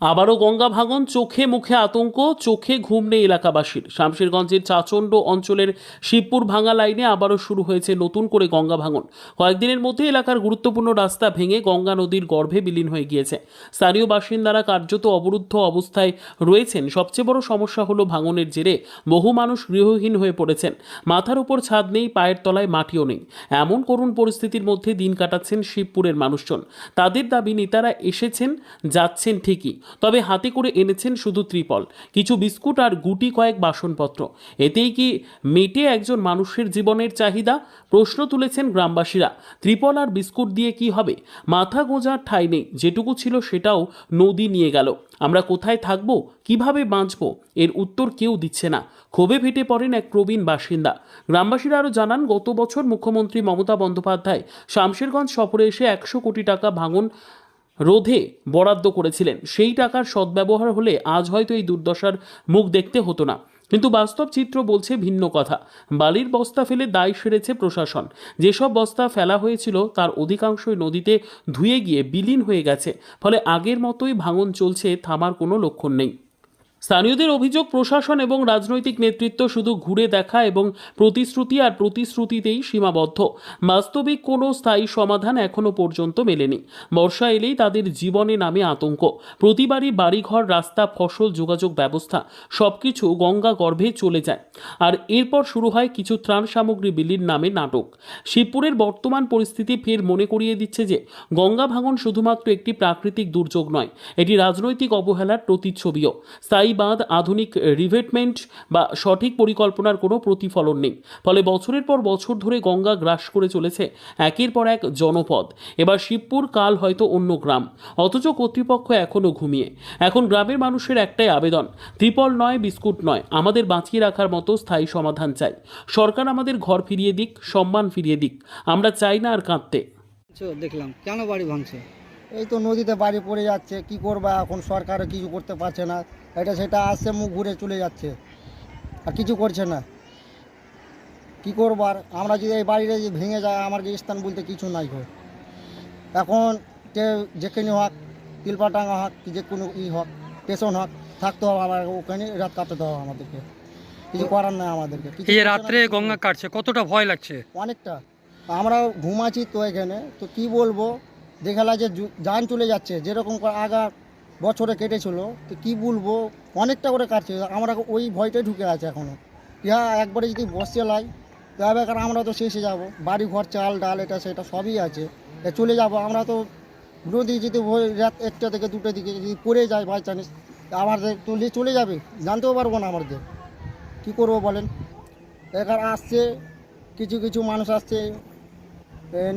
আবারও গঙ্গা ভাঙন, চোখে মুখে আতঙ্ক, চোখে ঘুম নেই এলাকাবাসীর। শামশেরগঞ্জের চাচণ্ড অঞ্চলের শিবপুর ভাঙা লাইনে আবারও শুরু হয়েছে নতুন করে গঙ্গা ভাঙন। কয়েকদিনের মধ্যে এলাকার গুরুত্বপূর্ণ রাস্তা ভেঙে গঙ্গা নদীর গর্ভে বিলীন হয়ে গিয়েছে। স্থানীয় বাসিন্দারা কার্যত অবরুদ্ধ অবস্থায় রয়েছেন। সবচেয়ে বড় সমস্যা হলো ভাঙনের জেরে বহু মানুষ গৃহহীন হয়ে পড়েছেন। মাথার উপর ছাদ নেই, পায়ের তলায় মাটিও নেই। এমন করুণ পরিস্থিতির মধ্যে দিন কাটাচ্ছেন শিবপুরের মানুষজন। তাদের দাবি, নেতারা এসেছেন, যাচ্ছেন ঠিকই। তবে হাতে করে এনেছেন শুধু ত্রিপল, কিছু বিস্কুট আর গুটি কয়েক বাসনপত্র। এতেই কি মেটে একজন মানুষের জীবনের চাহিদা? প্রশ্ন তুলেছেন গ্রামবাসীরা। ত্রিপল আর বিস্কুট দিয়ে কি হবে? মাথা গোঁজার ঠাঁই নেই, যেটুকু ছিল সেটাও নদী নিয়ে গেল। আমরা কোথায় থাকব? কীভাবে বাঁচব? এর উত্তর কেউ দিচ্ছে না। ক্ষোভে ফেটে পড়েন এক প্রবীণ বাসিন্দা। গ্রামবাসীরা আরও জানান, গত বছর মুখ্যমন্ত্রী মমতা বন্দ্যোপাধ্যায় শামশেরগঞ্জ সফরে এসে একশো কোটি টাকা ভাঙন রোধে বরাদ্দ করেছিলেন। সেই টাকার সদ্ব্যবহার হলে আজ হয়তো এই দুর্দশার মুখ দেখতে হতো না। কিন্তু বাস্তব চিত্র বলছে ভিন্ন কথা। বালির বস্তা ফেলে দায় সেরেছে প্রশাসন। যেসব বস্তা ফেলা হয়েছিল, তার অধিকাংশই নদীতে ধুয়ে গিয়ে বিলীন হয়ে গেছে। ফলে আগের মতোই ভাঙন চলছে, থামার কোনো লক্ষণ নেই। স্থানীয়দের অভিযোগ, প্রশাসন এবং রাজনৈতিক নেতৃত্ব শুধু ঘুরে দেখা এবং প্রতিশ্রুতি আর প্রতিশ্রুতিতেই সীমাবদ্ধ। বাস্তবিক কোনো স্থায়ী সমাধান এখনও পর্যন্ত মেলেনি। বর্ষা এলেই তাদের জীবনে নামে আতঙ্ক। প্রতিবারই বাড়িঘর, রাস্তা, ফসল, যোগাযোগ ব্যবস্থা, সবকিছু গঙ্গা গর্ভে চলে যায়। আর এরপর শুরু হয় কিছু ত্রাণ সামগ্রী বিলির নামে নাটক। শিবপুরের বর্তমান পরিস্থিতি ফের মনে করিয়ে দিচ্ছে যে, গঙ্গা ভাঙন শুধুমাত্র একটি প্রাকৃতিক দুর্যোগ নয়, এটি রাজনৈতিক অবহেলার প্রতিচ্ছবিও। স্থায়ী বাঁধ আধুনিক রিভেটমেন্ট বা সঠিক পরিকল্পনার কোনো প্রতিফলন নেই। ফলে বছরের পর বছর ধরে গঙ্গা গ্রাস করে চলেছে একের পর এক জনপদ। এবার শিবপুর কাল হয়তো অন্য গ্রাম। অথচ কর্তৃপক্ষ এখনও ঘুমিয়ে। এখন গ্রামের মানুষের একটাই আবেদন ত্রিপল নয় বিস্কুট নয়। আমাদের বাঁচিয়ে রাখার মতো স্থায়ী সমাধান চাই। সরকার আমাদের ঘর ফিরিয়ে দিক সম্মান ফিরিয়ে দিক। আমরা চাই না আর কাঁদতে। ভাঙছো দেখলাম। কেন বাড়ি ভাঙছে? এই তো নদীতে বাড়ি পড়ে যাচ্ছে কি করবা? এখন সরকার কিছু করতে পারছে না। এটা সেটা আসছে মুখ ঘুরে চলে যাচ্ছে। আর কিছু করছে না। কি করবার আমরা যদি এই বাড়িটা যদি ভেঙে যায় আমার যে স্থান বলতে কিছু নাই হয় এখন যে যেখানে হোক তিলপাটাঙ্গা হোক যে কোনো ই হোক স্টেশন হোক থাকতে হবে আবার ওখানে রাত কাটাতে হবে আমাদেরকে। কিছু করার নাই আমাদেরকে। এই যে রাত্রে গঙ্গা কাটছে কতটা ভয় লাগছে? অনেকটা। আমরা ঘুমাচ্ছি তো এখানে। তো কি বলব? দেখালা যে যান চলে যাচ্ছে। যেরকম আগা বছরে কেটেছিল, তো কি বলব? অনেকটা করে কাটছে। আমরা ওই ভয়টাই ঢুকে আছে এখনও। ইহা একবারে যদি বসে লাই তবে কারণ আমরা তো শেষে যাব। বাড়ি ঘর চাল, ডাল, এটা, সেটা সবই আছে। চলে যাব। আমরা তো নদী যদি রাত একটা থেকে দুটো দিকে যদি পড়ে যায় বাই চান্স আমাদের তুলে চলে যাবে। জানতেও পারব না আমাদের। কী করব বলেন? এখানে আসছে, কিছু কিছু মানুষ আসছে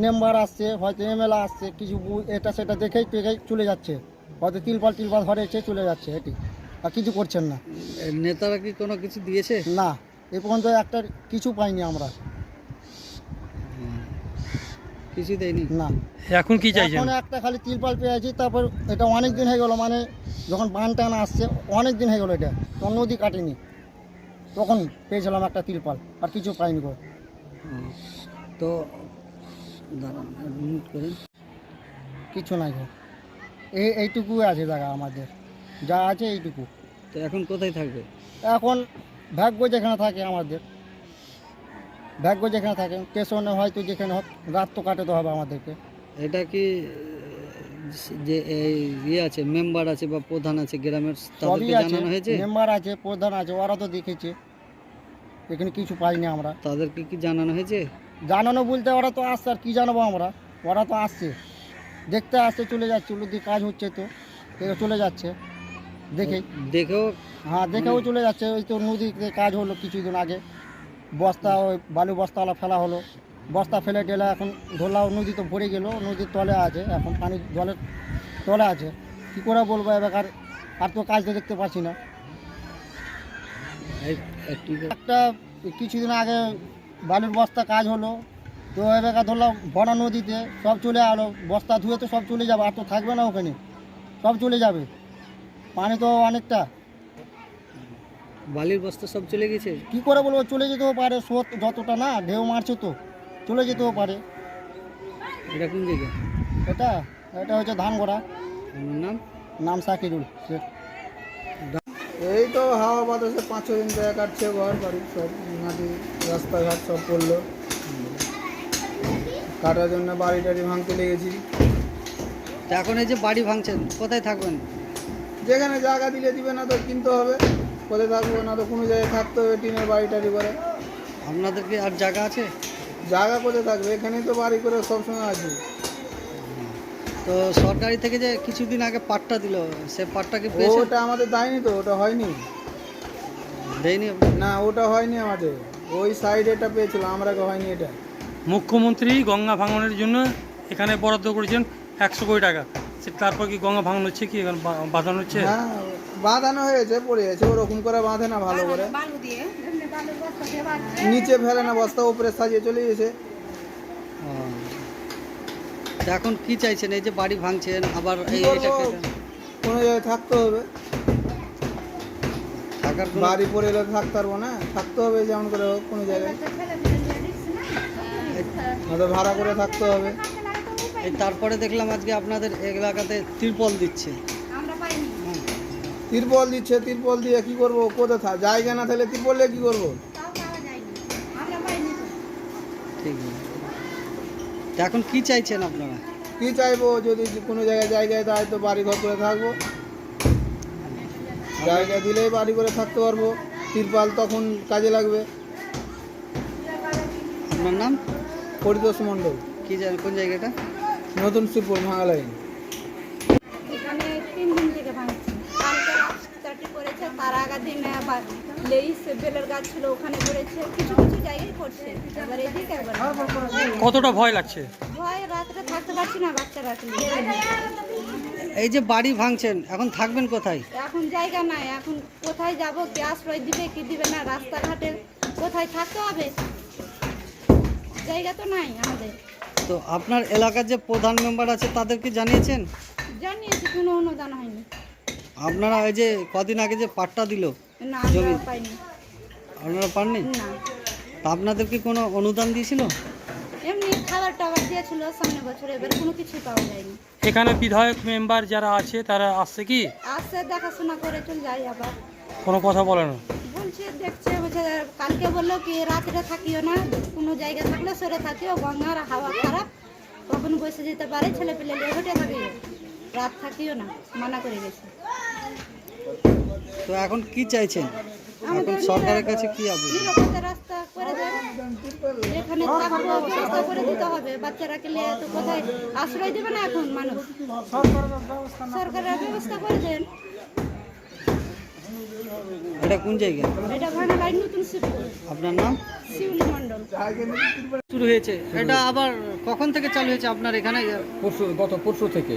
মেম্বার আসছে, হয়তো এমএলএ আসছে, কিছু এটা, সেটা দেখেই টেকেই চলে যাচ্ছে। হয়তো তিলপাল টিলপাল ধরেছে চলে যাচ্ছে এটি আর কিছু করছেন না। নেতারা কি কোনো কিছু দিয়েছে? না এ পর্যন্ত একটা কিছু পাইনি আমরা। কিছু দেয়নি? না। এখন কি এখন একটা খালি তিলপাল পেয়েছি তারপর এটা অনেক দিন হয়ে গেল মানে যখন বান টান আসছে অনেক দিন হয়ে গেলো এটা তখন নদী কাটেনি। তখন পেয়েছিলাম একটা তিলপাল আর কিছু পাইনি গো। তো মিনিট কিছু নাই গো। এই এইটুকু আছে জায়গা আমাদের। যা আছে এইটুকু। তো এখন কোথায় থাকবে? এখন ভাগ্য যেখানে থাকে আমাদের। ভাগ্য যেখানে থাকে স্টেশনে হয়তো যেখানে হোক রাত তো কাটাতে হবে আমাদেরকে। এটা কি যে এই ইয়ে আছে মেম্বার আছে বা প্রধান আছে গ্রামের তাদেরকে জানানো হয়েছে? মেম্বার আছে প্রধান আছে ওরা তো দেখেছে। এখানে কিছু পাইনি আমরা। তাদেরকে কি জানানো হয়েছে? জানানো বলতে ওরা তো আসছে আর কী জানাব আমরা? ওরা তো আসছে। দেখতে আসতে চলে যাচ্ছে নদী কাজ হচ্ছে তো এরা চলে যাচ্ছে। দেখে। দেখেও? হ্যাঁ দেখেও চলে যাচ্ছে ওই তো নদীতে কাজ হলো কিছুদিন আগে। বস্তা ওই বালু বস্তাওয়ালা ফেলা হলো। বস্তা ফেলে টেলে এখন ধরলাম নদী তো ভরে গেল নদীর তলে আছে এখন পানি জলের তলে আছে। কী করে বলব এবার আর তো কাজ তো দেখতে পাচ্ছি না। একটা কিছুদিন আগে বালুর বস্তা কাজ হলো তো এবার ধরলাম বড় নদীতে সব চলে আলো বস্তা ধুয়ে তো সব চলে যাবে আর তো থাকবে না ওখানে। সব চলে যাবে। পানি তো অনেকটা। বালির বস্তা সব চলে গেছে? কি করে বলব চলে যেতেও পারে স্রোত যতটা না ঢেউ মারছে তো চলে যেতেও পারে। এটা কোন জায়গা? এটা এটা হচ্ছে ধান গড়া আমার নাম? নাম সাকিরুল শেখ। এই তো হাওয়া বাতাসে পাঁচ দিন জায়গা কাটছে ঘর বাড়ি সব মাটি রাস্তাঘাট সব পড়ল। কাটার জন্য বাড়ি টাড়ি ভাঙতে লেগেছি। এখন এই যে বাড়ি ভাঙছেন কোথায় থাকবেন? যেখানে জায়গা দিলে দিবে না তো কিনতে হবে। কোথায় থাকব না তো কোনো জায়গায় থাকতে হবে টিনের বাড়ি টাড়ি করে। আপনাদের কি আর জায়গা আছে? জায়গা কোথায় থাকবে? এখানেই তো বাড়ি করে সবসময় আছে। তো সরকারি থেকে যে কিছুদিন আগে পাট্টা দিল সে পাট্টা কি ওটা আমাদের দেয়নি তো ওটা হয়নি। দেয়নি না ওটা হয়নি আমাদের। ওই সাইড এটা পেয়েছিল আমরা হয়নি এটা। মুখ্যমন্ত্রী গঙ্গা ভাঙনের জন্য এখানে বরাদ্দ করেছেন একশো কোটি টাকা। সে তারপর কি গঙ্গা ভাঙন হচ্ছে কি? এখানে বা- বাঁধানো হচ্ছে? হ্যাঁ বাঁধানো হয়েছে পড়ে গেছে ওরকম করে বাঁধে না ভালো করে। নিচে ফেলে না বস্তা উপরে সাজিয়ে চলে গেছে। এখন কি চাইছেন? এই যে বাড়ি ভাঙছেন আবার এই এটাকে কোনো জায়গায় থাকতে হবে। থাকার বাড়ি পড়ে এলে থাকতে পারব না। থাকতে হবে যেমন করে হোক কোনো জায়গায়। নয়তো ভাড়া করে থাকতে হবে। এই তারপরে দেখলাম আজকে আপনাদের এলাকাতে তিরপল দিচ্ছে। তিরপল দিচ্ছে তিরপল দিয়ে কি করব? কোথায় থাক জায়গা না থাকলে তিরপল দিয়ে কি করব? ঠিক আছে। এখন কি চাইছেন আপনারা? কি চাইব? যদি কোনো জায়গায় জায়গায় তাই তো বাড়ি ঘর করে থাকব। জায়গা দিলেই বাড়ি করে থাকতে পারব। তিরপাল তখন কাজে লাগবে। আপনার নাম? পরিতোষ মণ্ডল। কি জানেন কোন জায়গাটা? নতুন শিবপুর ভাঙা এখানে তিন দিন থেকে ভাঙছে। কালকে করেছে তার আগের দিন আবার লেইস বেলের গাছ ছিল ওখানে করেছে কিছু কিছু জায়গায় করছে এবার এদিকে একবার কতটা ভয় লাগছে? ভয় রাত্রে থাকতে পারছি না বাচ্চারা এই যে বাড়ি ভাঙছেন এখন থাকবেন কোথায়? এখন জায়গা নাই এখন কোথায় যাব কে আশ্রয় দিবে কি দিবে না? রাস্তাঘাটে কোথায় থাকতে হবে? জায়গা তো নাই আমাদের। তো আপনার এলাকার যে প্রধান মেম্বার আছে তাদেরকে জানিয়েছেন? জানিয়েছি কোনো অনুদান হয়নি। আপনারা এই যে কদিন আগে যে পাট্টা দিল না জমি- আমরা পাইনি। আপনারা পাননি? না। তা আপনাদের কি কোনো অনুদান দিয়েছিল? এমনি খাবার টাবার দিয়েছিল সামনে বছর এবার কোনো কিছু পাওয়া যায়নি। এখানে বিধায়ক মেম্বার যারা আছে তারা আসছে কি? আসছে দেখাশোনা করে চলে যাই আবার। কোনো কথা বলে না? বলছে দেখছে বলছে কালকে বলল কি রাত্রে থাকিও না কোনো জায়গা থাকলে সরে থাকিও গঙ্গার হাওয়া খারাপ। কখন বসে যেতে পারে ছেলে পেলে হেঁটে থাকিও রাত থাকিও না মানা করে গেছে। তো এখন কি চাইছেন? এখন আমাদের সরকারের কাছে কি আবেদন? রাস্তা করে দেন। যেখানে থাকব রাস্তা করে দিতে হবে। বাচ্চারাকে নিয়ে তো কোথায়? আশ্রয় দেবে না এখন মানুষ? সরকারের ব্যবস্থা করে দেন। এটা কোন জায়গা? এটা ভাঙা নতুন শিবপুর আপনার নাম? শিউলি মণ্ডল। শুরু হয়েছে। এটা আবার কখন থেকে চালু হয়েছে আপনার এখানে? পরশু গত পরশু থেকে।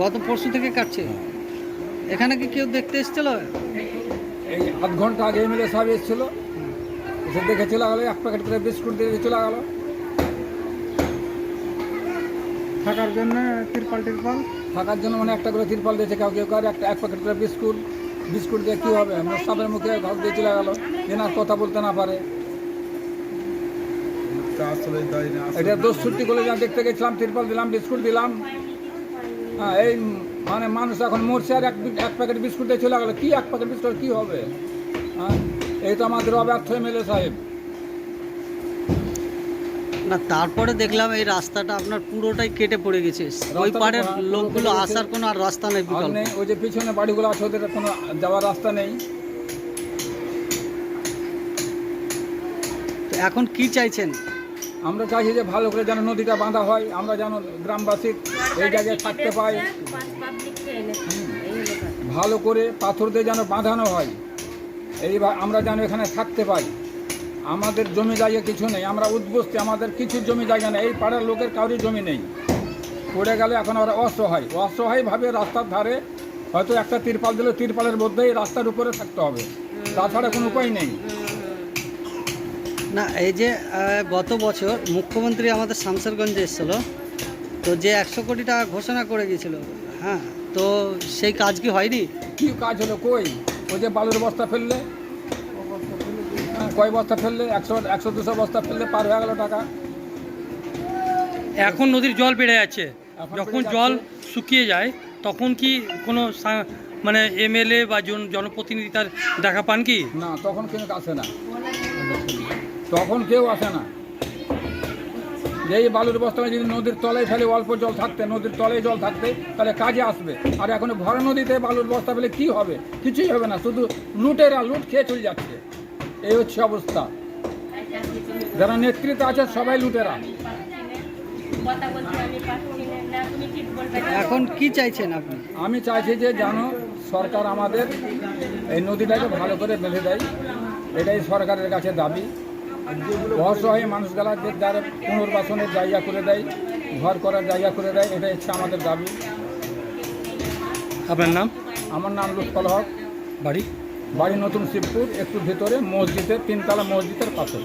গত পরশু থেকে কাটছে? এখানে কি কেউ দেখতে এসেছিল? এই আধ ঘণ্টা আগে এমএলএ সাহেব এসেছিল। এসে দেখে চলে গেলো এক প্যাকেট করে বিস্কুট দিয়ে চলে গেলো। থাকার জন্য তিরপাল টিরপাল থাকার জন্য মানে একটা করে তিরপাল দিয়েছে কাউ কেউ কার একটা এক প্যাকেট করে বিস্কুট। বিস্কুট দিয়ে কী হবে? সাপের মুখে ঘর দিয়ে চলে গেলো। যেন কথা বলতে না পারে। এটা দোষ ছুটি করে যা দেখতে গেছিলাম, তিরপল দিলাম, বিস্কুট দিলাম। হ্যাঁ এই মানে মানুষ এখন মরছে আর এক এক প্যাকেট বিস্কুট দিয়ে চলে গেলো। কী এক প্যাকেট বিস্কুট কী হবে? হ্যাঁ এই তো আমাদের অব্যর্থ এমএলএ সাহেব। না তারপরে দেখলাম এই রাস্তাটা আপনার পুরোটাই কেটে পড়ে গেছে। ওই পাড়ের লোকগুলো আসার কোনো আর রাস্তা নেই বিকল্প। ওই যে পিছনে বাড়িগুলো আছে ওদের কোনো যাওয়ার রাস্তা নেই। তো এখন কি চাইছেন? আমরা চাইছি যে ভালো করে যেন নদীটা বাঁধা হয় আমরা যেন গ্রামবাসী এই জায়গায় থাকতে পাই ভালো করে পাথর দিয়ে যেন বাঁধানো হয় এই আমরা যেন এখানে থাকতে পাই আমাদের জমি জায়গা কিছু নেই আমরা উদ্বস্তি আমাদের কিছু জমি জায়গা নেই এই পাড়ার লোকের কারোর জমি নেই। পড়ে গেলে এখন আমরা অসহায় অসহায়ভাবে রাস্তার ধারে হয়তো একটা তিরপাল দিলে তিরপালের মধ্যেই রাস্তার উপরে থাকতে হবে। তাছাড়া কোনো উপায় নেই। না এই যে গত বছর মুখ্যমন্ত্রী আমাদের শামসেরগঞ্জে এসেছিল তো যে একশো কোটি টাকা ঘোষণা করে গেছিল হ্যাঁ তো সেই কাজ কি হয়নি? কি কাজ হলো কই? ওই যে বালুর বস্তা ফেললে? কয় বস্তা ফেললে? একশো একশো দুশো বস্তা ফেললে পার হয়ে গেল টাকা। এখন নদীর জল বেড়ে যাচ্ছে। যখন জল শুকিয়ে যায় তখন কি কোনো মানে এমএলএ বা জন- জনপ্রতিনিধি তার দেখা পান কি? না তখন কেউ আসে না। তখন কেউ আসে না। এই বালুর বস্তা যদি নদীর তলায় ফেলে অল্প জল থাকতে নদীর তলায় জল থাকতে তাহলে কাজে আসবে। আর এখন ভরা নদীতে বালুর বস্তা ফেলে কি হবে? কিছুই হবে না। শুধু লুটেরা লুট খেয়ে চলে যাচ্ছে। এই হচ্ছে অবস্থা। যারা নেতৃত্ব আছে সবাই লুটেরা। এখন কি চাইছেন আপনি? আমি চাইছি যে জানো সরকার আমাদের এই নদীটাকে ভালো করে বেঁধে দেয়। এটাই সরকারের কাছে দাবি। অসহায় মানুষগুলাদের যারা পুনর্বাসনের জায়গা করে দেয় ঘর করার জায়গা করে দেয় এটা হচ্ছে আমাদের দাবি। আপনার নাম? আমার নাম লুৎফল হক বাড়ি। বাড়ি নতুন শিবপুর একটু ভেতরে মসজিদের তিনতলা মসজিদের পাশে।